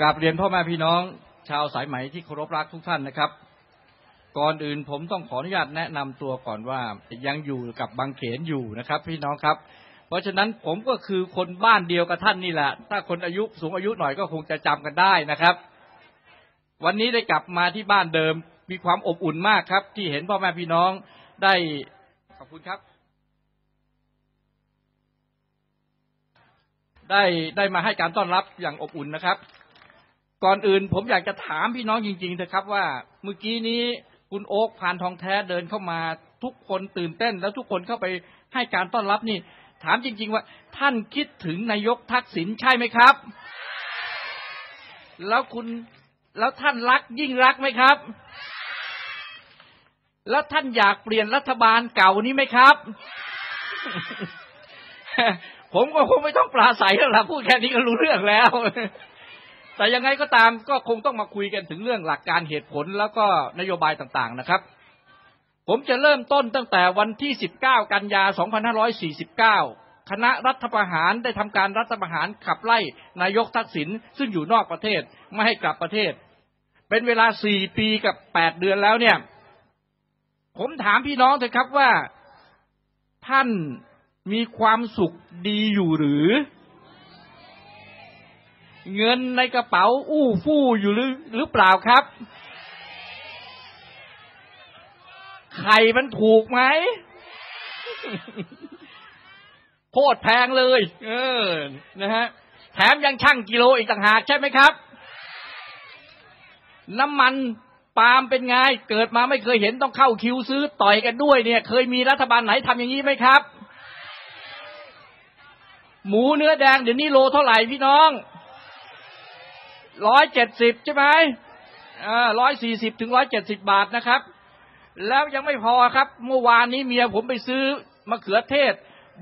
กราบเรียนพ่อแม่พี่น้อง ชาวสายไหมที่เคารพรักทุกท่านนะครับ ก่อนอื่นผมต้องขออนุญาตแนะนำตัวก่อนว่ายังอยู่กับบางเขนอยู่นะครับ พี่น้องครับ เพราะฉะนั้นผมก็คือคนบ้านเดียวกับท่านนี่แหละ ถ้าคนอายุสูงอายุหน่อยก็คงจะจำกันได้นะครับ วันนี้ได้กลับมาที่บ้านเดิมมีความอบอุ่นมากครับ ที่เห็นพ่อแม่พี่น้องได้ขอบคุณครับ ได้ได้มาให้การต้อนรับอย่างอบอุ่นนะครับ ก่อนอื่นผมอยากจะถามพี่น้องจริงๆนะครับว่าเมื่อกี้นี้คุณโอ๊กพานทองแท้เดินเข้ามาทุกคนตื่นเต้น แล้วทุกคนเข้าไปให้การต้อนรับนี่ ถามจริง ๆ ว่าท่านคิดถึงนายกทักษิณใช่ไหมครับ แล้วคุณแล้วท่านรักยิ่งรักไหมครับ แล้วท่านอยากเปลี่ยนรัฐบาลเก่านี้ไหมครับ ผมก็คงไม่ต้องปราศัยแล้วล่ะพูดแค่นี้ก็รู้เรื่องแล้ว แต่ยังไงก็ตามก็คงต้องมาคุยกันถึงเรื่องหลักการเหตุผลแล้วก็นโยบายต่างๆนะครับ ผมจะเริ่มต้นตั้งแต่วันที่ 19 กันยา 2549 คณะรัฐประหารได้ทำการรัฐประหารขับไล่นายกทักษิณซึ่งอยู่นอกประเทศไม่ให้กลับประเทศ เป็นเวลา 4 ปีกับ 8 เดือนแล้วเนี่ย ผมถามพี่น้องเถอะครับว่าท่านมีความสุขดีอยู่หรือ เงินในกระเป๋า อู้ฟู่อยู่หรือหรือเปล่าครับไข่มันถูกไหมโคตรแพงเลย เออ นะฮะ แถมยังช่างกิโลอีกต่างหากใช่ไหมครับ น้ำมันปาล์มเป็นไง เกิดมาไม่เคยเห็นต้องเข้าคิวซื้อต่อยกันด้วยเนี่ย เคยมีรัฐบาลไหนทำอย่างนี้ไหมครับ หมูเนื้อแดงเดี๋ยวนี้โลเท่าไหร่พี่น้อง ร้อยเจ็ดสิบใช่ไหมร้อยสี่สิบถึงร้อยเจ็ดสิบบาทนะครับ แล้วยังไม่พอครับ เมื่อวานนี้เมียผมไปซื้อมะเขือเทศ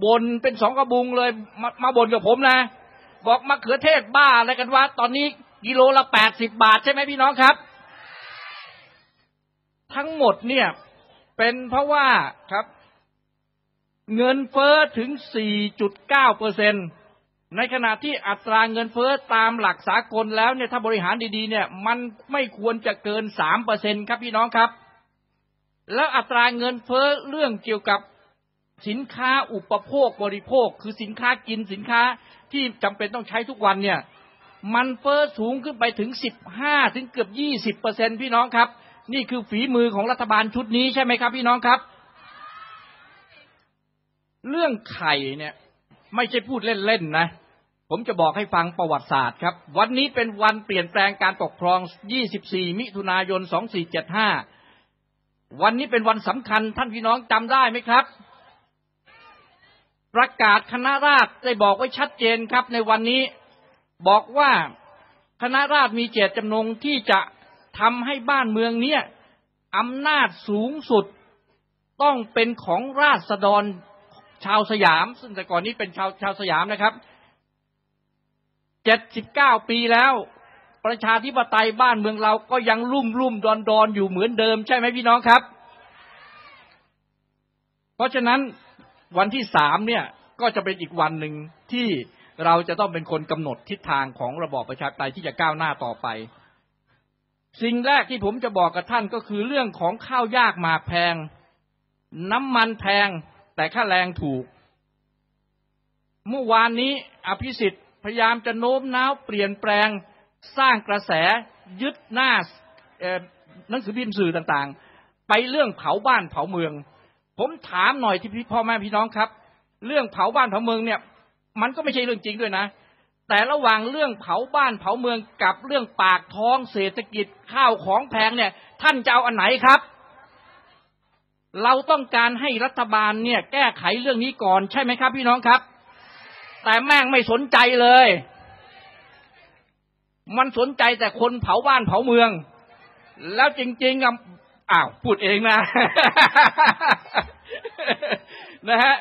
บนเป็นสองกระบุงเลยมามาบนกับผมนะ บอกมะเขือเทศบ้าอะไรกันวะตอนนี้กิโลละแปดสิบบาทใช่ไหมพี่น้องครับ ทั้งหมดเนี่ย เป็นเพราะว่าครับ เงินเฟ้อถึง4.9เก้าเปอร์เซ็นต์ ในขณะที่อัตราเงินเฟ้อตามหลักสากลแล้วเนี่ยถ้าบริหารดีๆเนี่ยมันไม่ควรจะเกิน3เปอร์เซ็นครับพี่น้องครับ แล้วอัตราเงินเฟ้อเรื่องเกี่ยวกับสินค้าอุปโภคบริโภค คือสินค้ากินสินค้าที่จำเป็นต้องใช้ทุกวันเนี่ยมันเฟ้อสูงขึ้นไปถึง15ถึงเกือบ20เปอร์เซ็นพี่น้องครับ นี่คือฝีมือของรัฐบาลชุดนี้ใช่ไหมครับพี่น้องครับ เรื่องไข่เนี่ย ไม่ใช่พูดเล่นๆนะ ผมจะบอกให้ฟังประวัติศาสตร์ครับ วันนี้เป็นวันเปลี่ยนแปลงการปกครอง 24 มิถุนายน 2475 วันนี้เป็นวันสำคัญท่านพี่น้องจำได้ไหมครับ ประกาศคณะราษฎรได้บอกไว้ชัดเจนครับ ในวันนี้บอกว่าคณะราษฎรมีเจตจำนงที่จะทำให้บ้านเมืองเนี้ยอำนาจสูงสุดต้องเป็นของราษฎรชาวสยาม ซึ่งแต่ก่อนนี้เป็นชาวชาวสยามนะครับ เจ็ดสิบเก้าปีแล้ว ประชาธิปไตยบ้านเมืองเราก็ยังรุ่มรุ่มดอนดอนอยู่เหมือนเดิมใช่ไหมพี่น้องครับ เพราะฉะนั้นวันที่สามเนี่ยก็จะเป็นอีกวันหนึ่งที่เราจะต้องเป็นคนกำหนดทิศทางของระบอบประชาธิปไตยที่จะก้าวหน้าต่อไป สิ่งแรกที่ผมจะบอกกับท่านก็คือเรื่องของข้าวยากหมากแพง น้ำมันแพงแต่ค่าแรงถูก เมื่อวานนี้อภิสิทธิ์ พยายามจะโน้มน้าวเปลี่ยนแปลงสร้างกระแสยึดหน้าหนังสือพิมพ์สื่อต่างๆ ไปเรื่องเผาบ้านเผาเมือง ผมถามหน่อยที่พี่พ่อแม่พี่น้องครับ เรื่องเผาบ้านเผาเมืองเนี่ย มันก็ไม่ใช่เรื่องจริงด้วยนะ แต่ระหว่างเรื่องเผาบ้านเผาเมืองกับเรื่องปากท้องเศรษฐกิจข้าวของแพงเนี่ย ท่านจะเอาอันไหนครับ เราต้องการให้รัฐบาลเนี่ย แก้ไขเรื่องนี้ก่อนใช่ไหมครับ พี่น้องครับ แต่แม่งไม่สนใจเลย มันสนใจแต่คนเผาบ้านเผาเมือง แล้วจริง ๆอะอ้าวพูดเองนะ นะฮะ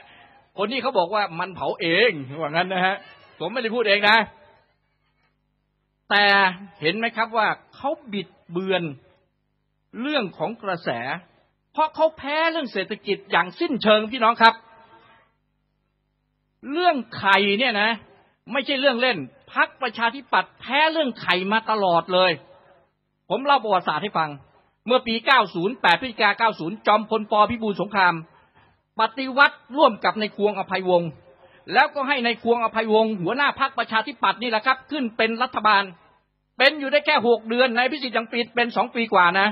คนนี้เขาบอกว่ามันเผาเองว่างั้นนะฮะ ผมไม่ได้พูดเองนะ แต่เห็นไหมครับว่าเขาบิดเบือนเรื่องของกระแส เพราะเขาแพ้เรื่องเศรษฐกิจอย่างสิ้นเชิงพี่น้องครับ เรื่องไข่เนี่ยนะ ไม่ใช่เรื่องเล่นพักประชาธิปัตย์แพ้เรื่องไข่มาตลอดเลย ผมเล่าประวัติศาสตร์ให้ฟัง เมื่อปี 90 8พฤศจิกา90 จอมพลปพิบูลสงคราม ปฏิวัติร่วมกับในควงอภัยวงศ์แล้วก็ให้ในควงอภัยวงศ์หัวหน้าพักประชาธิปัตย์นี่แหละครับ ขึ้นเป็นรัฐบาล เป็นอยู่ได้แค่หกเดือนในพิสิทธิ์ยังปิดเป็นสองปีกว่านะ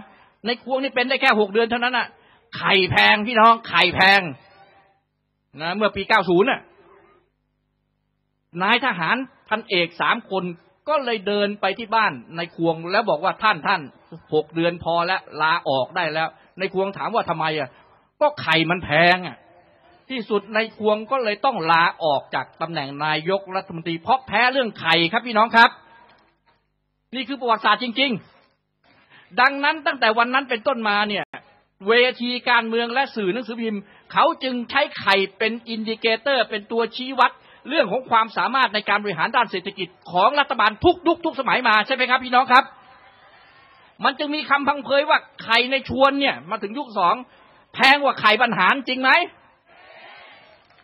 ในควงนี่เป็นได้แค่หกเดือนเท่านั้นอะไข่แพงพี่น้องไข่แพงนะเมื่อปี 90น่ะ นายทหารพันเอกสามคนก็เลยเดินไปที่บ้านในควงแล้วบอกว่าท่านท่านหกเดือนพอแล้วลาออกได้แล้ว ในควงถามว่าทำไมอะ ก็ไข่มันแพงอะ ที่สุดในควงก็เลยต้องลาออกจากตำแหน่งนายกรัฐมนตรีเพราะแพ้เรื่องไข่ครับพี่น้องครับ นี่คือประวัติศาสตร์จริง ๆ ดังนั้นตั้งแต่วันนั้นเป็นต้นมาเนี่ย เวทีการเมืองและสื่อหนังสือพิมพ์ เขาจึงใช้ไข่เป็นอินดิเคเตอร์ เป็นตัวชี้วัด เรื่องของความสามารถในการบริหารด้านเศรษฐกิจของรัฐบาลทุกยุคทุกสมัยมาใช่ไหมครับพี่น้องครับ มันจึงมีคำพังเพยว่าไข่ในชวนเนี่ย มาถึงยุคสองแพงกว่าไข่บรรหารจริงไหม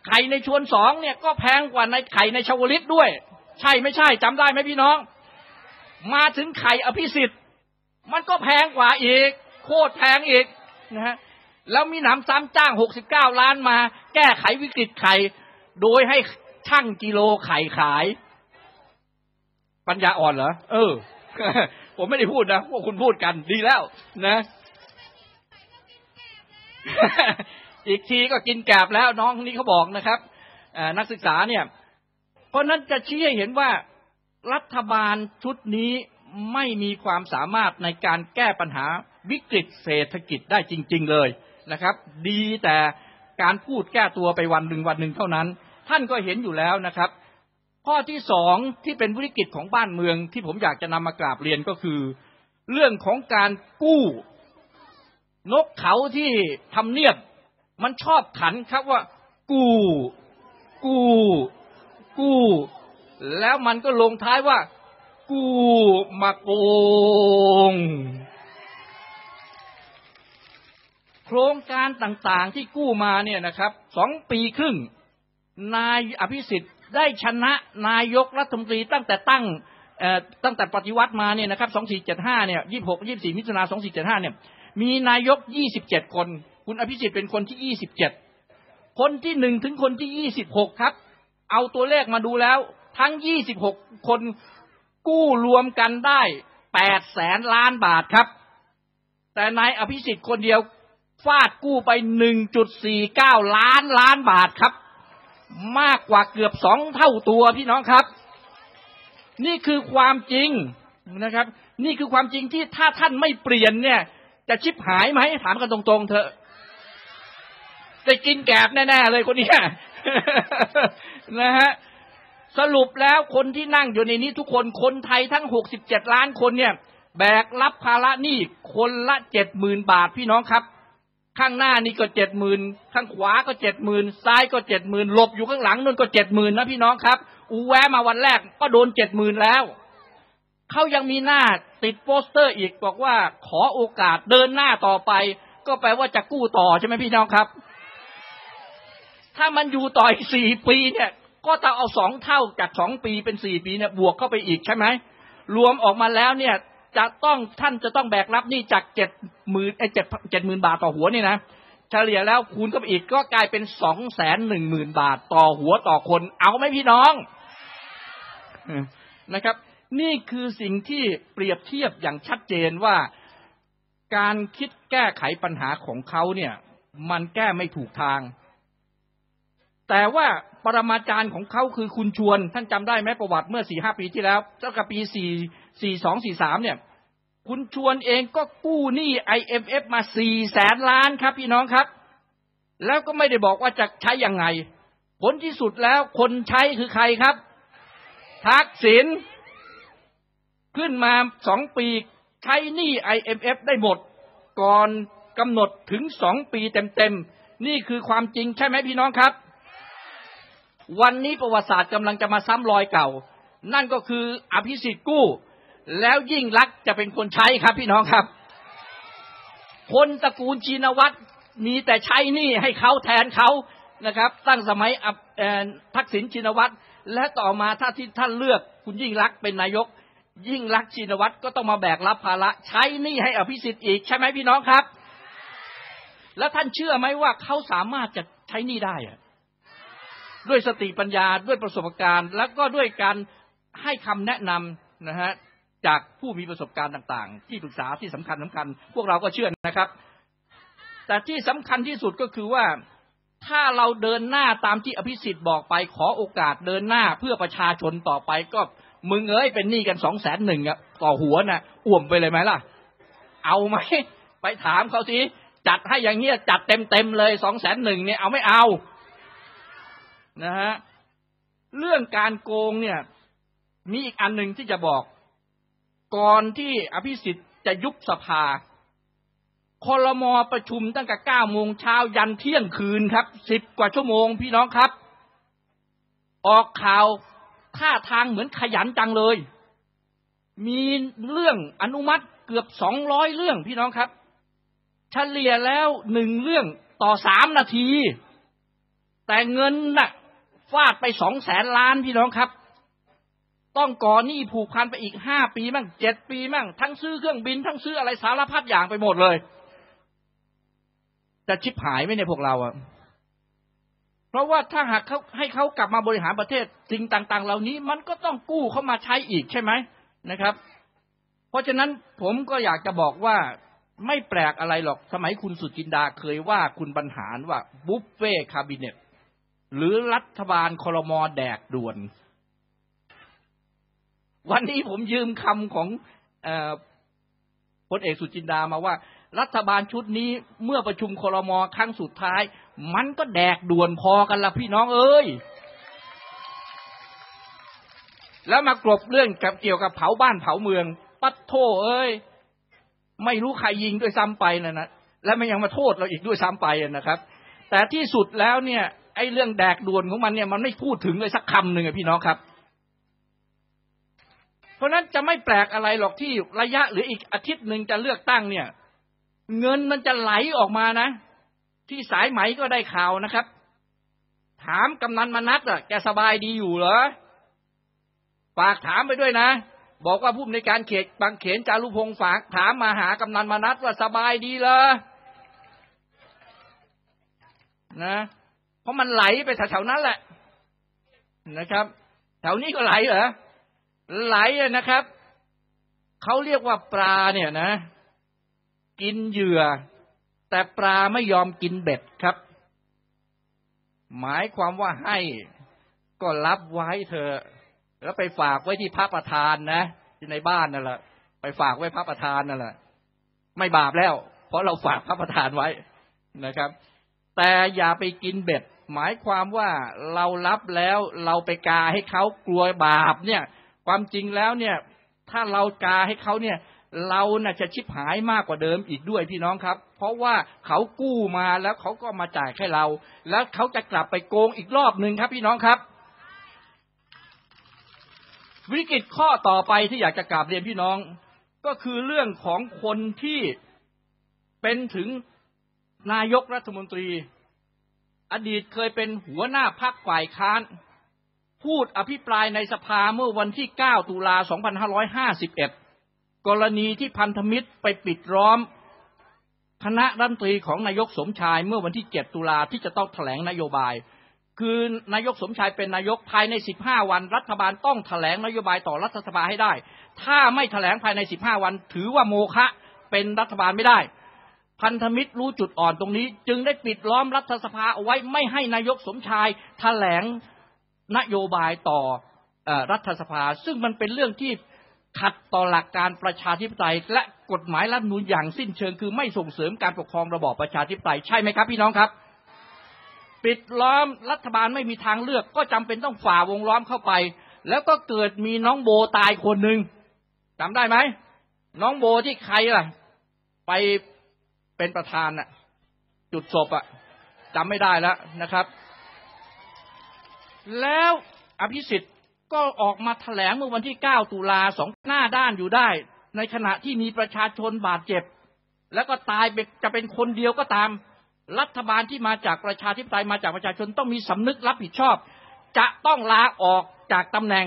ไข่ในชวนสองเนี่ย ก็แพงกว่าในไข่ในชาวลิตด้วย ใช่ไม่ใช่จำได้ไหมพี่น้อง มาถึงไข่อภิสิทธิ์ มันก็แพงกว่าอีก โคตรแพงอีกนะฮะแล้วมีหนำซ้ำจ้างหกสิบเก้าล้านมา แก้ไขวิกฤตไข่โดยให้ ช่างกิโลไข่ขาย ปัญญาอ่อนเหรอ เออ ผมไม่ได้พูดนะพวกคุณพูดกันดีแล้ว นะ อีกทีก็กินแกบแล้วน้องนี้เขาบอกนะครับนักศึกษาเนี่ย เพราะนั้นจะชี้ให้เห็นว่ารัฐบาลชุดนี้ไม่มีความสามารถในการแก้ปัญหาวิกฤตเศรษฐกิจได้จริง ๆ เลยนะครับ ดีแต่การพูดแก้ตัวไปวันหนึ่งวันหนึ่งเท่านั้น ท่านก็เห็นอยู่แล้วนะครับ ข้อที่สองที่เป็นวิกฤตของบ้านเมืองที่ผมอยากจะนำมากราบเรียนก็คือ เรื่องของการกู้ นกเขาที่ทำเนียบ มันชอบขันครับว่า กู้ กู้ กู้ แล้วมันก็ลงท้ายว่า กู้มาโกงโครงการต่างๆที่กู้มาเนี่ยนะครับสองปีครึ่ง นายอภิสิทธิ์ได้ชนะนายกรัฐมนตรีตั้งแต่ตั้งตั้งแต่ปฏิวัติมาเนี่ยนะครับสองสี่เจ็ดห้าเนี่ยยี่หกยี่สี่มิถุนาสองสี่เจ็ดห้าเนี่ย มีนายกยี่สิบเจ็ดคน คุณอภิสิทธิ์เป็นคนที่ยี่สิบเจ็ดคนที่หนึ่งถึงคนที่ยี่สิบหกครับ เอาตัวเลขมาดูแล้ว ทั้งยี่สิบหกคนกู้รวมกันได้แปดแสนล้านบาทครับ แต่นายอภิสิทธิ์คนเดียวฟาดกู้ไปหนึ่งจุดสี่เก้าล้านล้านบาทครับ มากกว่าเกือบสองเท่าตัวพี่น้องครับ นี่คือความจริงนะครับ นี่คือความจริงที่ถ้าท่านไม่เปลี่ยนเนี่ย จะชิบหายไหมถามกันตรงๆเถอะจะกินแกบแน่ๆเลยคนนี้นะฮะสรุปแล้วคนที่นั่งอยู่ในนี้ทุกคนคนไทยทั้งหกสิบเจ็ดล้านคนเนี่ย แบกรับภาระหนี้คนละเจ็ดหมื่นบาทพี่น้องครับ ข้างหน้านี่ก็เจ็ดหมื่นข้างขวาก็เจ็ดหมื่นซ้ายก็เจ็ดหมื่นหลบอยู่ข้างหลังนู่นก็เจ็ดหมื่นนะพี่น้องครับอูแวะมาวันแรกก็โดนเจ็ดหมื่นแล้วเขายังมีหน้าติดโปสเตอร์อีกบอกว่าขอโอกาสเดินหน้าต่อไป ก็แปลว่าจะกู้ต่อใช่ไหมพี่น้องครับ ถ้ามันอยู่ต่ออีกสี่ปีเนี่ย ก็ต้องเอาสองเท่าจากสองปีเป็นสี่ปีเนี่ยบวกเข้าไปอีกใช่ไหมรวมออกมาแล้วเนี่ย จะต้องท่านจะต้องแบกรับนี่จากเจ็ดหมื่นไอเจ็ดเจ็ดหมื่นบาทต่อหัวนี่นะเฉลี่ยแล้วคูณเข้าไปอีกก็กลายเป็นสองแสนหนึ่งหมื่นบาทต่อหัวต่อคน เอาไหมพี่น้องนะครับ นี่คือสิ่งที่เปรียบเทียบอย่างชัดเจนว่าการคิดแก้ไขปัญหาของเขาเนี่ย มันแก้ไม่ถูกทาง แต่ว่าปรมาจารย์ของเขาคือคุณชวน ท่านจำได้ไหมประวัติเมื่อสี่ห้าปีที่แล้วเจ้ากับปีสี่สี่สองสี่สามเนี่ย คุณชวนเองก็กู้หนี้ IMF มาสี่แสนล้านครับพี่น้องครับ แล้วก็ไม่ได้บอกว่าจะใช้ยังไง ผลที่สุดแล้วคนใช้คือใครครับ ทักษิณขึ้นมาสองปีใช้หนี้ IMF ได้หมด ก่อนกำหนดถึงสองปีเต็มๆ นี่คือความจริงใช่ไหมพี่น้องครับ วันนี้ประวัติศาสตร์กำลังจะมาซ้ำรอยเก่า นั่นก็คืออภิสิทธิ์กู้ แล้วยิ่งรักจะเป็นคนใช้ครับพี่น้องครับ คนตระกูลชินวัตรมีแต่ใช้นี้ให้เขาแทนเขานะครับ ตั้งสมัยทักษิณชินวัตรและต่อมาถ้าที่ท่านเลือกคุณยิ่งรักเป็นนายก ยิ่งรักชินวัตรก็ต้องมาแบกรับภาระใช้นี้ให้อภิสิทธิ์อีกใช่ไหมพี่น้องครับ แล้วท่านเชื่อไหมว่าเขาสามารถจะใช้นี้ได้อะ ด้วยสติปัญญาด้วยประสบการณ์ แล้วก็ด้วยการให้คำแนะนำนะฮะจากผู้มีประสบการณ์ต่างๆ ที่ปรึกษาที่สำคัญสำคัญ พวกเราก็เชื่อนะครับ แต่ที่สำคัญที่สุดก็คือว่าถ้าเราเดินหน้าตามที่อภิสิทธิ์บอกไปขอโอกาสเดินหน้าเพื่อประชาชนต่อไปก็มึงเอ้ยเป็นหนี้กันสองแสนหนึ่งอะต่อหัวนะ่ะอ่วมไปเลยไหมล่ะ เอาไหมไปถามเขาสิจัดให้อย่างเงี้ยจัดเต็มเต็มเลยสองแสนหนึ่งเนี่ยเอาไม่เอา นะฮะเรื่องการโกงเนี่ยมีอีกอันหนึ่งที่จะบอก ก่อนที่อภิสิทธิ์จะยุบสภาคอรมอประชุมตั้งแต่เก้าโมงเช้ายันเที่ยงคืนครับสิบกว่าชั่วโมงพี่น้องครับ ออกข่าวท่าทางเหมือนขยันจังเลย มีเรื่องอนุมัติเกือบสองร้อยเรื่องพี่น้องครับ เฉลี่ยแล้วหนึ่งเรื่องต่อสามนาที แต่เงินน่ะ ฟาดไปสองแสนล้านพี่น้องครับ ต้องก่อหนี้ผูกพันไปอีกห้าปีมั่งเจ็ดปีมั่งทั้งซื้อเครื่องบิน ทั้งซื้ออะไรสารพัดอย่างไปหมดเลยจะชิบหายไหมในพวกเราอะเพราะว่าถ้าหากเขาให้เขากลับมาบริหารประเทศสิ่งต่าง ๆ เหล่านี้มันก็ต้องกู้เข้ามาใช้อีกใช่ไหมนะครับ เพราะฉะนั้นผมก็อยากจะบอกว่าไม่แปลกอะไรหรอกสมัยคุณสุจินดาเคยว่าคุณบรรหารว่าบุฟเฟ่คาบิเนต หรือรัฐบาลคอรมอแดกด่วน วันนี้ผมยืมคำของพลเอกสุจินดามาว่า รัฐบาลชุดนี้เมื่อประชุมครมครั้งสุดท้าย มันก็แดกด่วนพอกันละพี่น้องเอ้ยแล้วมากรบเรื่องกับเกี่ยวกับเผาบ้านเผาเมือง ปัดโทเอ้ย ไม่รู้ใครยิงด้วยซ้ำไปนะนะและไม่ยังมาโทษเราอีกด้วยซ้ำไปนะครับ แต่ที่สุดแล้วเนี่ย ไอ้เรื่องแดกด่วนของมันเนี่ยมันไม่พูดถึงเลยสักคำหนึ่งอะพี่น้องครับ เพราะนั้นจะไม่แปลกอะไรหรอกที่ระยะหรืออีกอาทิตย์หนึ่งจะเลือกตั้งเนี่ย เงินมันจะไหลออกมานะ ที่สายไหมก็ได้ข่าวนะครับ ถามกำนันมนัดอะแกสบายดีอยู่เหรอฝากถามไปด้วยนะ บอกว่าผู้ในการเขตบางเขนจารุพงศ์ฝากถามมาหากำนันมนัดว่าสบายดีเหรอนะ เพราะมันไหลไปแถวๆนั้นแหละนะครับ แถวนี้ก็ไหลเหรอไหลนะครับเขาเรียกว่าปลาเนี่ยนะ กินเหยื่อ แต่ปลาไม่ยอมกินเบ็ดครับ หมายความว่าให้ก็รับไว้เธอ แล้วไปฝากไว้ที่พระประธานนะที่ในบ้านนั่นแหละไปฝากไว้พระประธานนั่นแหละไม่บาปแล้ว เพราะเราฝากพระประธานไว้นะครับ แต่อย่าไปกินเบ็ด หมายความว่าเรารับแล้วเราไปกาให้เขากลัวบาปเนี่ย ความจริงแล้วเนี่ย ถ้าเรากาให้เขาเนี่ย เราน่ะจะชิบหายมากกว่าเดิมอีกด้วยพี่น้องครับ เพราะว่าเขากู้มาแล้วเขาก็มาจ่ายให้เรา แล้วเขาจะกลับไปโกงอีกรอบหนึ่งครับ พี่น้องครับ วิกฤตข้อต่อไปที่อยากจะกราบเรียนพี่น้อง ก็คือเรื่องของคนที่เป็นถึงนายกรัฐมนตรี อดีตเคยเป็นหัวหน้าพักฝ่ายค้าน พูดอภิปรายในสภาเมื่อวันที่ 9 ตุลา 2551 กรณีที่พันธมิตรไปปิดล้อม คณะรัฐมนตรีของนายกสมชายเมื่อวันที่ 7 ตุลาที่จะต้องแถลงนโยบาย คือนายกสมชายเป็นนายกภายใน 15 วัน รัฐบาลต้องแถลงนโยบายต่อรัฐสภาให้ได้ ถ้าไม่แถลงภายใน 15 วัน ถือว่าโมฆะเป็นรัฐบาลไม่ได้ พันธมิตรรู้จุดอ่อนตรงนี้ จึงได้ปิดล้อมรัฐสภาเอาไว้ไม่ให้นายกสมชายแถลงนโยบายต่อรัฐสภา ซึ่งมันเป็นเรื่องที่ขัดต่อหลักการประชาธิปไตย และกฎหมายรัฐนูนอย่างสิ้นเชิงคือไม่ส่งเสริมการปกครองระบอบประชาธิปไตยใช่ไหมครับพี่น้องครับ ปิดล้อมรัฐบาลไม่มีทางเลือก ก็จำเป็นต้องฝ่าวงล้อมเข้าไป แล้วก็เกิดมีน้องโบตายคนหนึ่งจำได้ไหมน้องโบที่ใครล่ะ ไป เป็นประธานน่ะ จุดศพอะจำไม่ได้แล้วนะครับ แล้วอภิสิทธิ์ก็ออกมาแถลงเมื่อวันที่ 9 ตุลาสองหน้าด้านอยู่ได้ ในขณะที่มีประชาชนบาดเจ็บ แล้วก็ตายจะเป็นคนเดียวก็ตาม รัฐบาลที่มาจากประชาธิปไตยมาจากประชาชนต้องมีสำนึกรับผิดชอบ จะต้องลาออกจากตำแหน่ง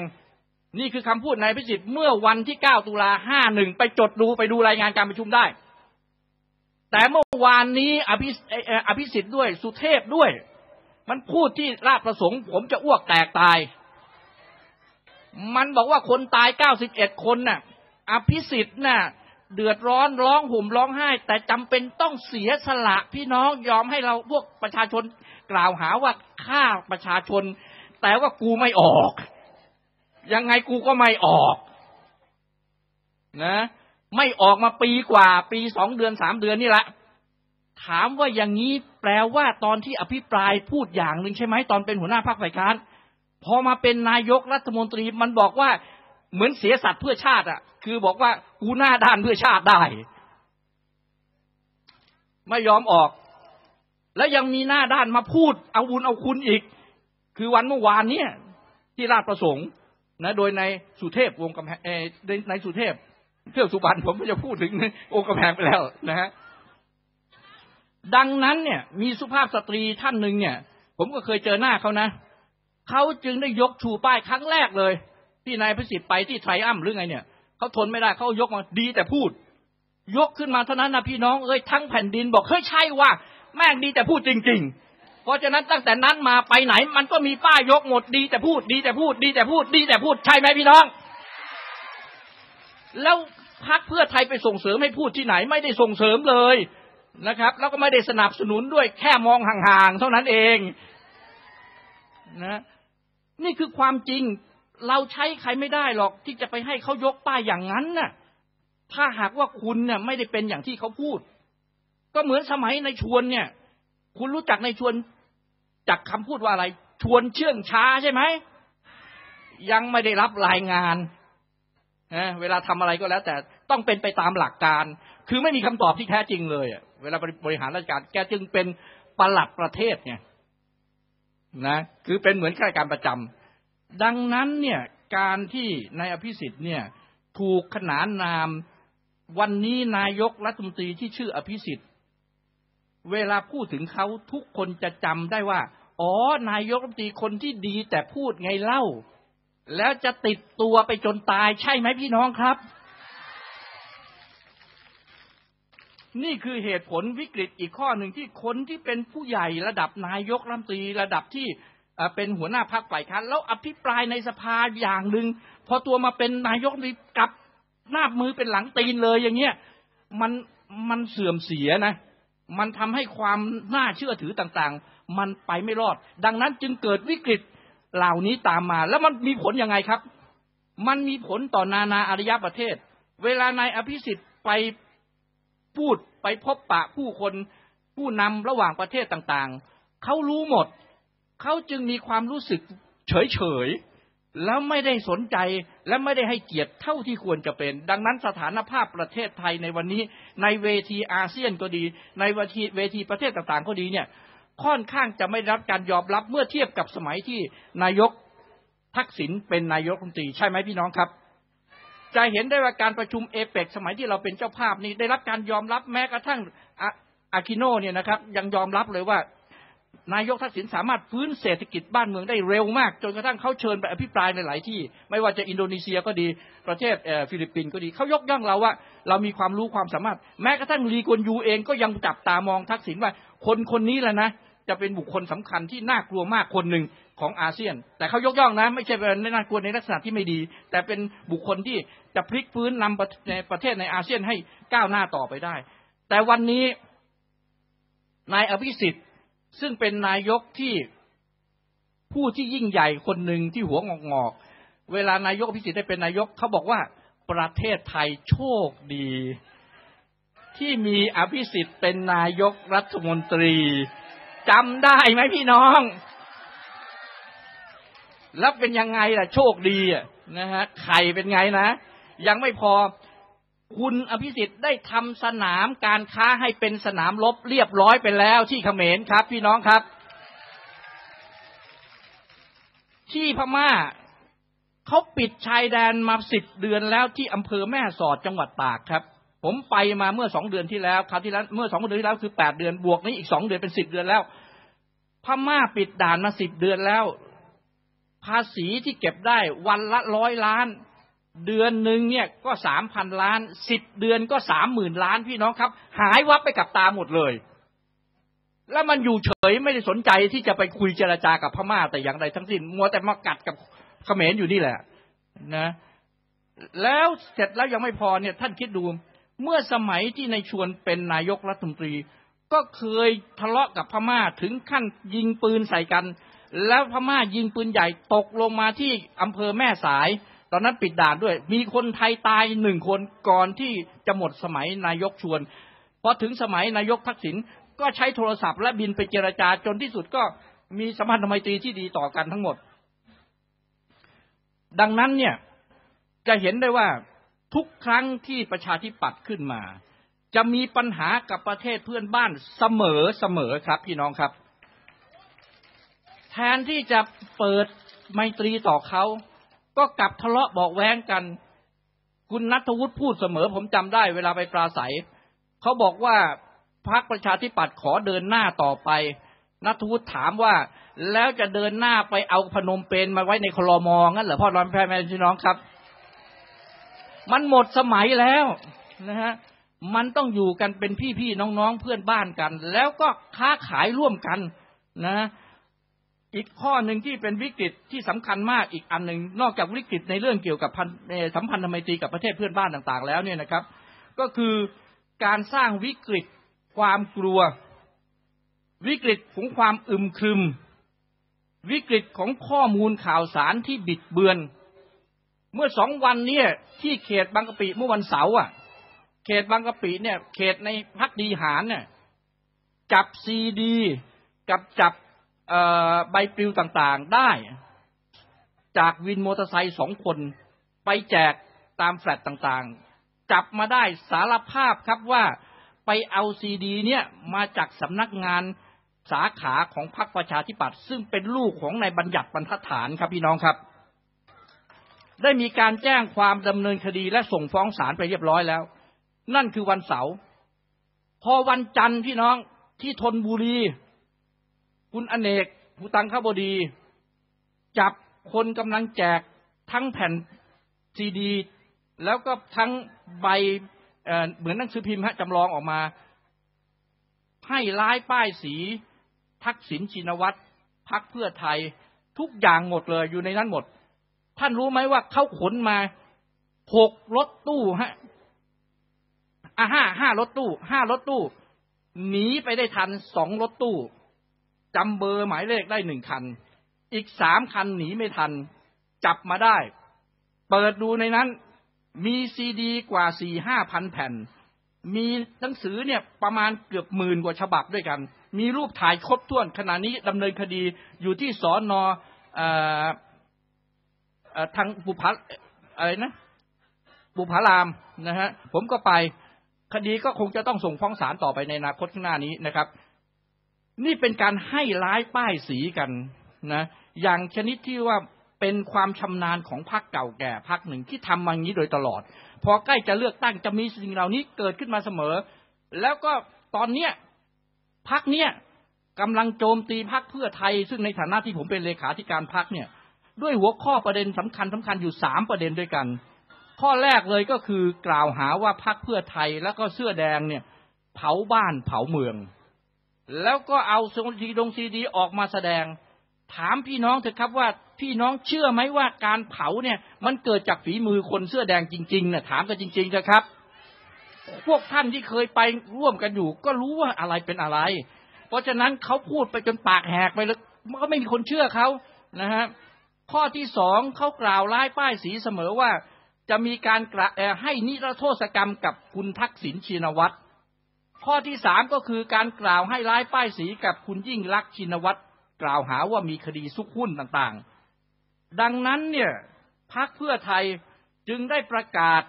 นี่คือคำพูดนายพิสิทธิ์เมื่อวันที่ 9 ตุลา51 ไปจดดูไปดูรายงานการประชุมได้ แต่เมื่อวานนี้อภิอภิสิทธิ์ด้วยสุเทพด้วย มันพูดที่ราชประสงค์ ผมจะอ้วกแตกตาย มันบอกว่าคนตาย91คนน่ะ อภิสิทธิ์น่ะ เดือดร้อนร้องห่มร้องไห้ แต่จำเป็นต้องเสียสละพี่น้องยอมให้เราพวกประชาชนกล่าวหาว่าฆ่าประชาชน แต่ว่ากูไม่ออก ยังไงกูก็ไม่ออก นะ ไม่ออกมาปีกว่า ปีสองเดือนสามเดือนนี่แหละถามว่าอย่างนี้แปลว่าตอนที่อภิปรายพูดอย่างหนึ่งใช่ไหมตอนเป็นหัวหน้าพรรคฝ่ายค้านพอมาเป็นนายกรัฐมนตรีมันบอกว่าเหมือนเสียสัตว์เพื่อชาติอะ คือบอกว่ากูหน้าด้านเพื่อชาติได้ ไม่ยอมออก แล้วยังมีหน้าด้านมาพูด เอาบุญเอาคุณอีก คือวันเมื่อวานเนี่ย ที่ราชประสงค์นะ โดยในสุเทพวงกำแพงในสุเทพ เทือกสุบรรณผมก็จะพูดถึงองค์กำแพงไปแล้วนะฮะดังนั้นเนี่ย มีสุภาพสตรีท่านหนึ่งเนี่ย ผมก็เคยเจอหน้าเขานะเขาจึงได้ยกชูป้ายครั้งแรกเลย ที่นายพิสิทธิ์ไปที่ไทรอัมหรือไงเนี่ยเขาทนไม่ได้เขายกมาดีแต่พูด ยกขึ้นมาเท่านั้นนะพี่น้องเอ้ยทั้งแผ่นดินบอกเฮ้ยใช่ว่าแม่งดีแต่พูดจริง ๆ เพราะฉะนั้นตั้งแต่นั้นมาไปไหน มันก็มีป้ายยกหมดดีแต่พูด ดีแต่พูด ดีแต่พูด ดีแต่พูดใช่ไหมพี่น้อง แล้ว พักเพื่อไทยไปส่งเสริมให้พูดที่ไหนไม่ได้ส่งเสริมเลยนะครับ แล้วก็ไม่ได้สนับสนุนด้วยแค่มองห่างๆเท่านั้นเองนะนี่คือความจริงเราใช้ใครไม่ได้หรอกที่จะไปให้เขายกป้ายอย่างนั้นน่ะ ถ้าหากว่าคุณเนี่ยไม่ได้เป็นอย่างที่เขาพูด ก็เหมือนสมัยในชวนเนี่ย คุณรู้จักในชวนจากคำพูดว่าอะไร ชวนเชื่องช้าใช่ไหมยังไม่ได้รับรายงาน นะเวลาทำอะไรก็แล้วแต่ต้องเป็นไปตามหลักการ คือไม่มีคำตอบที่แท้จริงเลยเวลาบริหารราชการ แกจึงเป็นประหลัดประเทศเนี่ยนะคือเป็นเหมือนข้าราชการประจำดังนั้นเนี่ยการที่นายอภิสิทธิ์เนี่ยถูกขนานนามวันนี้นายกรัฐมนตรีที่ชื่ออภิสิทธิ์ เวลาพูดถึงเขาทุกคนจะจำได้ว่า อ๋อนายกรัฐมนตรีคนที่ดีแต่พูดไงเล่า แล้วจะติดตัวไปจนตายใช่ไหมพี่น้องครับ นี่คือเหตุผลวิกฤตอีกข้อหนึ่งที่คนที่เป็นผู้ใหญ่ระดับนายกรัฐมนตรีระดับที่เป็นหัวหน้าพรรคฝ่ายค้านแล้วอภิปรายในสภาอย่างหนึ่งพอตัวมาเป็นนายกนี่กลับหน้ามือเป็นหลังตีนเลยอย่างเงี้ยมันมันเสื่อมเสียนะ มันทำให้ความน่าเชื่อถือต่างๆ มันไปไม่รอด ดังนั้นจึงเกิดวิกฤต เหล่านี้ตามมา แล้วมันมีผลยังไงครับ มันมีผลต่อนานาอารยประเทศ เวลานายอภิสิทธิ์ไปพูดไปพบปะผู้คนผู้นำระหว่างประเทศต่างๆ เขารู้หมด เขาจึงมีความรู้สึกเฉยเฉยแล้วไม่ได้สนใจและไม่ได้ให้เกียรติเท่าที่ควรจะเป็น ดังนั้นสถานภาพประเทศไทยในวันนี้ ในเวทีอาเซียนก็ดี ในเวทีเวทีประเทศต่างๆ ก็ดีเนี่ย ค่อนข้างจะไม่รับการยอมรับเมื่อเทียบกับสมัยที่นายกทักษิณเป็นนายกรัฐมนตรีใช่ไหมพี่น้องครับจะเห็นได้ว่าการประชุมเอเปกสมัยที่เราเป็นเจ้าภาพนี้ได้รับการยอมรับแม้กระทั่งอาคิโนเนี่ยนะครับยังยอมรับเลยว่านายกทักษิณสามารถฟื้นเศรษฐกิจบ้านเมืองได้เร็วมาก จนกระทั่งเขาเชิญไปอภิปรายในหลายที่ ไม่ว่าจะอินโดนีเซียก็ดีประเทศฟิลิปปินส์ก็ดีเขายกย่องเราว่า เรามีความรู้ความสามารถ แม้กระทั่งลีกวนยูเองก็ยังจับตามองทักษิณว่า คนคนนี้แหละนะ จะเป็นบุคคลสำคัญที่น่ากลัวมากคนหนึ่งของอาเซียน แต่เขายกย่องนะ ไม่ใช่เป็นน่ากลัวในลักษณะที่ไม่ดี แต่เป็นบุคคลที่จะพลิกฟื้นนำในประเทศในอาเซียนให้ก้าวหน้าต่อไปได้ แต่วันนี้นายอภิสิทธิ์ซึ่งเป็นนายกที่ผู้ที่ยิ่งใหญ่คนหนึ่งที่หัวงอกงอกเวลานายกพิสิทธิ์ได้เป็นนายกเขาบอกว่าประเทศไทยโชคดี ที่มีอภิสิทธิ์เป็นนายกรัฐมนตรี จำได้ไหมพี่น้องแล้วเป็นยังไงล่ะ โชคดีอะนะฮะไข่เป็นไงนะ ยังไม่พอคุณอภิสิทธิ์ได้ทำสนามการค้าให้เป็นสนามรบเรียบร้อยไปแล้วที่เขมรครับ พี่น้องครับ ที่พม่าเขาปิดชายแดนมาสิบเดือนแล้วที่อำเภอแม่สอดจังหวัดตากครับ ผมไปมาเมื่อสองเดือนที่แล้วครับที่แล้วเมื่อสองเดือนที่แล้วคือแปดเดือนบวกนี้อีกสองเดือนเป็นสิบเดือนแล้วพม่าปิดด่านมาสิบเดือนแล้ว ภาษีที่เก็บได้วันละร้อยล้าน เดือนหนึ่งเนี่ยก็สามพันล้านสิบเดือนก็สามหมื่นล้านพี่น้องครับ หายวับไปกับตาหมดเลย แล้วมันอยู่เฉยไม่ได้สนใจที่จะไปคุยเจรจากับพม่าแต่อย่างใดทั้งสิ้นมัวแต่มากัดกับเขมรอยู่นี่แหละ นะ แล้วเสร็จแล้วยังไม่พอเนี่ย ท่านคิดดู เมื่อสมัยที่ในชวนเป็นนายกรัฐมนตรี ก็เคยทะเลาะกับพม่าถึงขั้นยิงปืนใส่กัน แล้วพม่ายิงปืนใหญ่ตกลงมาที่อำเภอแม่สาย ตอนนั้นปิดด่านด้วย มีคนไทยตายหนึ่งคนก่อนที่จะหมดสมัยนายกชวนพอถึงสมัยนายกทักษิณก็ใช้โทรศัพท์และบินไปเจรจาจนที่สุดก็มีสัมพันธไมตรีที่ดีต่อกันทั้งหมด ดังนั้นเนี่ยจะเห็นได้ว่า ทุกครั้งที่ประชาธิปัตย์ขึ้นมา จะมีปัญหากับประเทศเพื่อนบ้านเสมอเสมอครับพี่น้องครับ แทนที่จะเปิดไมตรีต่อเขาก็กลับทะเลาะบอกแว้งกัน คุณนัทวุฒิพูดเสมอ ผมจำได้เวลาไปปราศัยเขาบอกว่าพรรคประชาธิปัตย์ขอเดินหน้าต่อไป นัทวุฒิถามว่า แล้วจะเดินหน้าไปเอาพนมเปญมาไว้ในคลอมองั้นเหรอพ่อร้อนแพ่แม่พี่น้องครับ มันหมดสมัยแล้วนะฮะมันต้องอยู่กันเป็นพี่ๆน้องๆเพื่อนบ้านกัน แล้วก็ค้าขายร่วมกันนะอีกข้อหนึ่งที่เป็นวิกฤตที่สำคัญมากอีกอันหนึ่งนอกจากวิกฤตในเรื่องเกี่ยวกับสัมพันธไมตรีกับประเทศเพื่อนบ้านต่าง ๆ แล้วเนี่ยนะครับ ก็คือการสร้างวิกฤตความกลัว วิกฤตของความอึมครึม วิกฤตของข้อมูลข่าวสารที่บิดเบือน เมื่อสองวันเนี่ย ที่เขตบางกะปิเมื่อวันเสาร์อะ เขตบางกะปิเนี่ย เขตในพักดีหารเนี่ยจับซีดี กับจับใบปลิวต่างๆได้ จากวินมอเตอร์ไซค์สองคน ไปแจกตามแฟลตต่างๆ จับมาได้สารภาพครับว่าไปเอาซีดี เนี่ยมาจากสำนักงานสาขาของพรรคประชาธิปัตย์ซึ่งเป็นลูกของนายบัญญัติบรรทัดฐานครับพี่น้องครับ ได้มีการแจ้งความดำเนินคดีและส่งฟ้องศาลไปเรียบร้อยแล้ว นั่นคือวันเสาร์พอวันจันทร์พี่น้องที่ทนบุรี คุณอเนกผู้ตังคบดี จับคนกำลังแจกทั้งแผ่นซีดี แล้วก็ทั้งใบเหมือนหนังสือพิมพ์ฮะจำลองออกมา ให้ร้ายป้ายสี ทักษิณชินวัตรพักเพื่อไทย ทุกอย่างหมดเลยอยู่ในนั้นหมด ท่านรู้ไหมว่าเขาขนมาหกรถตู้ฮะอะห้าห้ารถตู้ห้ารถตู้ หนีไปได้ทันสองรถตู้จำเบอร์หมายเลขได้หนึ่งคัน อีกสามคันหนีไม่ทัน จับมาได้ เปิดดูในนั้น มีซีดีกว่าสี่ห้าพันแผ่น มีหนังสือเนี่ยประมาณเกือบหมื่นกว่าฉบับด้วยกัน มีรูปถ่ายครบถ้วนขณะนี้ดำเนินคดีอยู่ที่สอนออ ทางบุพาอะไรนะบุพารามนะฮะผมก็ไปคดีก็คงจะต้องส่งฟ้องศาลต่อไปในอนาคตข้างหน้านี้นะครับ นี่เป็นการให้ร้ายป้ายสีกันนะอย่างชนิดที่ว่าเป็นความชำนาญของพรรคเก่าแก่พรรคหนึ่งที่ทำมาอย่างนี้โดยตลอด พอใกล้จะเลือกตั้งจะมีสิ่งเหล่านี้เกิดขึ้นมาเสมอ แล้วก็ตอนเนี้ยพรรคเนี้ยกำลังโจมตีพรรคเพื่อไทย ซึ่งในฐานะที่ผมเป็นเลขาธิการพรรคเนี่ย ด้วยหัวข้อประเด็นสำคัญสำคัญอยู่สามประเด็นด้วยกัน ข้อแรกเลยก็คือกล่าวหาว่าพรรคเพื่อไทยแล้วก็เสื้อแดงเนี่ย เผาบ้านเผาเมือง แล้วก็เอาซีดงซีดีออกมาแสดง ถามพี่น้องเถอะครับว่าพี่น้องเชื่อไหมว่าการเผาเนี่ย มันเกิดจากฝีมือคนเสื้อแดงจริงๆนะถามกันจริงๆนะครับ พวกท่านที่เคยไปร่วมกันอยู่ ก็รู้ว่าอะไรเป็นอะไร เพราะฉะนั้นเขาพูดไปจนปากแหกไปแล้วก็ไม่มีคนเชื่อเขานะฮะ ข้อที่สองเขากล่าวร้ายป้ายสีเสมอว่าจะมีการกระให้นิรโทษกรรมกับคุณทักษิณชินวัตร ข้อที่สามก็คือการกล่าวให้ร้ายป้ายสีกับคุณยิ่งลักชินวัตรกล่าวหาว่ามีคดีซุกหุ้นต่างๆ ดังนั้นเนี่ยพักเพื่อไทยจึงได้ประกาศ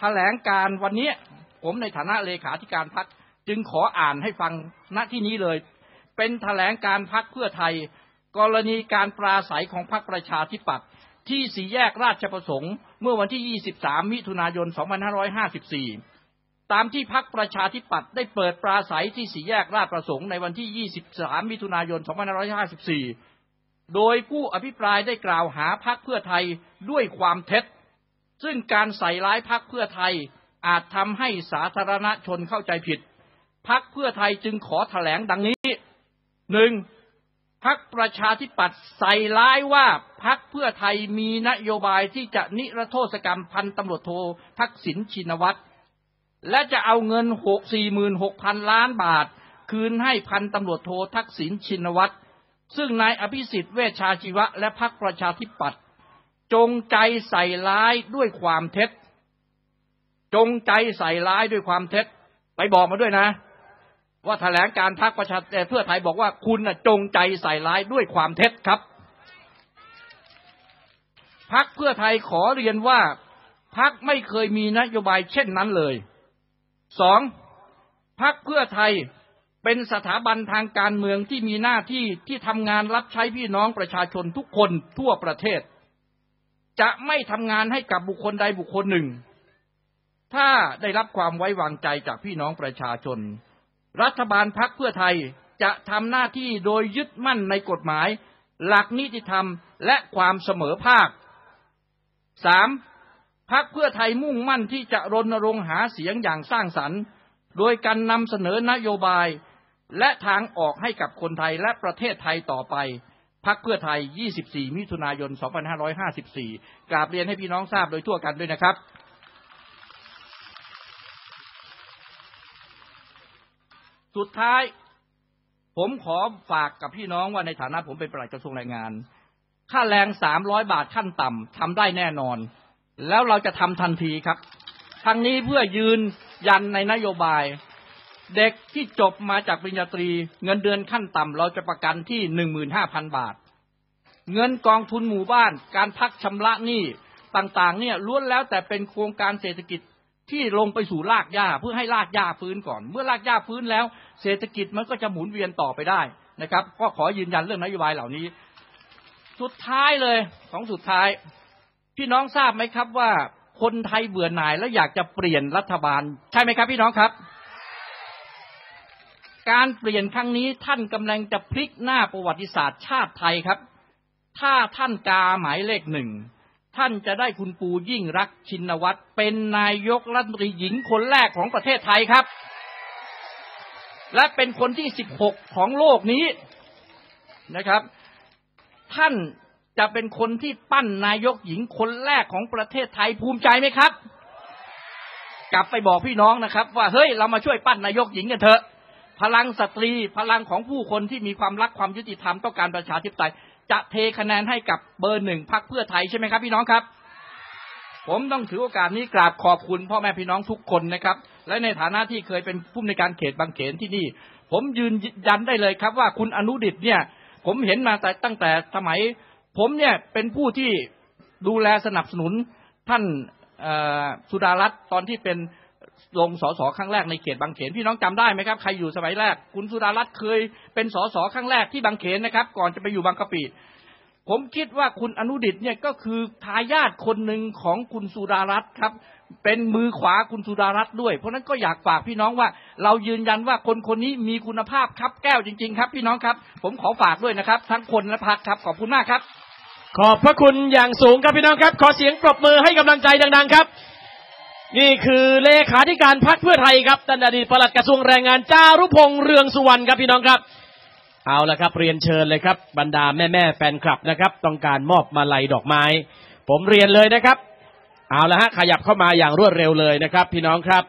แถลงการวันนี้ ผมในฐานะเลขาธิการพักจึงขออ่านให้ฟังณที่นี้เลย เป็นแถลงการพักเพื่อไทย กรณีการปราศัยของพรรคประชาธิปัตย์ที่สี่แยกราชประสงค์เมื่อวันที่ 23 มิถุนายน 2554 ตามที่พักประชาธิปัตย์ได้เปิดปราศัยที่สี่แยกราชประสงค์ในวันที่ 23 มิถุนายน 2554 โดยผู้อภิปรายได้กล่าวหาพักเพื่อไทยด้วยความเท็จ ซึ่งการใส่ร้ายพักเพื่อไทยอาจทำให้สาธารณชนเข้าใจผิด พักเพื่อไทยจึงขอถแถลงดังนี้หนึ่ง พักประชาธิปัตย์ใส่ร้ายว่าพักเพื่อไทยมีนโยบายที่จะนิรโทษกรรมพันตำรวจโททักษิณชินวัตรและจะเอาเงินหกสี่หมื่นหกพันล้านบาท คืนให้พันตำรวจโททักษิณชินวัตรซึ่งนายอภิสิทธิ์เวชชาชีวะและพักประชาธิปัตย์จงใจใส่ร้ายด้วยความเท็จ จงใจใส่ร้ายด้วยความเท็จ ไปบอกมาด้วยนะ ว่าแถลงการพักประชาเพื่อไทยบอกว่าคุณจงใจใส่ร้ายด้วยความเท็จครับพักเพื่อไทยขอเรียนว่าพักไม่เคยมีนโยบายเช่นนั้นเลยสองพักเพื่อไทยเป็นสถาบันทางการเมืองที่มีหน้าที่ที่ทำงานรับใช้พี่น้องประชาชนทุกคนทั่วประเทศ จะไม่ทำงานให้กับบุคคลใดบุคคลหนึ่ง ถ้าได้รับความไว้วางใจจากพี่น้องประชาชน รัฐบาลพักเพื่อไทยจะทำหน้าที่โดยยึดมั่นในกฎหมาย หลักนิติธรรมและความเสมอภาคสามพักเพื่อไทยมุ่งมั่นที่จะรณรงค์หาเสียงอย่างสร้างสรรค์ โดยการนำเสนอนโยบาย และทางออกให้กับคนไทยและประเทศไทยต่อไปพักเพื่อไทย 24 มิถุนายน 2554 กราบเรียนให้พี่น้องทราบโดยทั่วกันด้วยนะครับ สุดท้าย ผมขอฝากกับพี่น้องว่าในฐานะผมเป็นปลัดกระทรวงแรงงาน ค่าแรง300บาทขั้นต่ำทำได้แน่นอน แล้วเราจะทำทันทีครับ ทั้งนี้เพื่อยืนยันในนโยบาย เด็กที่จบมาจากปริญญาตรี เงินเดือนขั้นต่ำเราจะประกันที่หนึ่งหมื่นห้าพันบาท เงินกองทุนหมู่บ้าน การพักชำระหนี้ต่างๆ เนี่ยล้วนแล้วแต่เป็นโครงการเศรษฐกิจ ที่ลงไปสู่รากหญ้าเพื่อให้รากหญ้าฟื้นก่อน เมื่อรากหญ้าฟื้นแล้ว เศรษฐกิจมันก็จะหมุนเวียนต่อไปได้นะครับ ก็ขอยืนยันเรื่องนโยบายเหล่านี้ สุดท้ายเลยของสุดท้าย พี่น้องทราบไหมครับว่าคนไทยเบื่อหน่ายแล้วอยากจะเปลี่ยนรัฐบาล ใช่ไหมครับ พี่น้องครับ การเปลี่ยนครั้งนี้ท่านกำลังจะพลิกหน้าประวัติศาสตร์ชาติไทยครับ ถ้าท่านกาหมายเลขหนึ่ง ท่านจะได้คุณปูยิ่งรักชินวัตรเป็นนายกรัฐมนตรีหญิงคนแรกของประเทศไทยครับ และเป็นคนที่สิบหกของโลกนี้นะครับ ท่านจะเป็นคนที่ปั้นนายกหญิงคนแรกของประเทศไทยภูมิใจไหมครับ กลับไปบอกพี่น้องนะครับ ว่าเฮ้ยเรามาช่วยปั้นนายกหญิงกันเถอะ พลังสตรีพลังของผู้คนที่มีความรักความยุติธรรมต้องการประชาธิปไตย จะเทคะแนนให้กับเบอร์หนึ่งพักเพื่อไทยใช่ไหมครับพี่น้องครับ ผมต้องถือโอกาสนี้กราบขอบคุณพ่อแม่พี่น้องทุกคนนะครับ และในฐานะที่เคยเป็นผู้ในการเขตบางเขนที่นี่ ผมยืนยันได้เลยครับว่าคุณอนุดิตเนี่ย ผมเห็นมาแต่ตั้งแต่สมัย ผมเนี่ยเป็นผู้ที่ดูแลสนับสนุนท่านสุดารัตน์ตอนที่เป็น ลงสสครั้งแรกในเขตบางเขนพี่น้องจำได้ไหมครับใครอยู่สมัยแรกคุณสุดารัตน์เคยเป็นสสครั้งแรกที่บางเขนนะครับ ก่อนจะไปอยู่บางกะปิผมคิดว่าคุณอนุดิตเนี่ยก็คือทายาทคนหนึ่งของคุณสุดารัตน์ครับ เป็นมือขวาคุณสุดารัตน์ด้วย เพราะนั้นก็อยากฝากพี่น้องว่า เรายืนยันว่าคนคนนี้มีคุณภาพครับแก้วจริง ๆ ครับ พี่น้องครับ ผมขอฝากด้วยนะครับ ทั้งคนและพักครับขอบคุณมากครับ ขอบพระคุณอย่างสูงครับพี่น้องครับ ขอเสียงปรบมือให้กำลังใจดัง ๆ ครับ นี่คือเลขาธิการพรรคเพื่อไทยครับท่านอดีตปลัดกระทรวงแรงงานจารุพงษ์เรืองสุวรรณครับพี่น้องครับ เอาละครับเรียนเชิญเลยครับ บรรดาแม่แม่แฟนคลับนะครับ ต้องการมอบมาลัยดอกไม้ ผมเรียนเลยนะครับ เอาละฮะขยับเข้ามาอย่างรวดเร็วเลยนะครับ พี่น้องครับ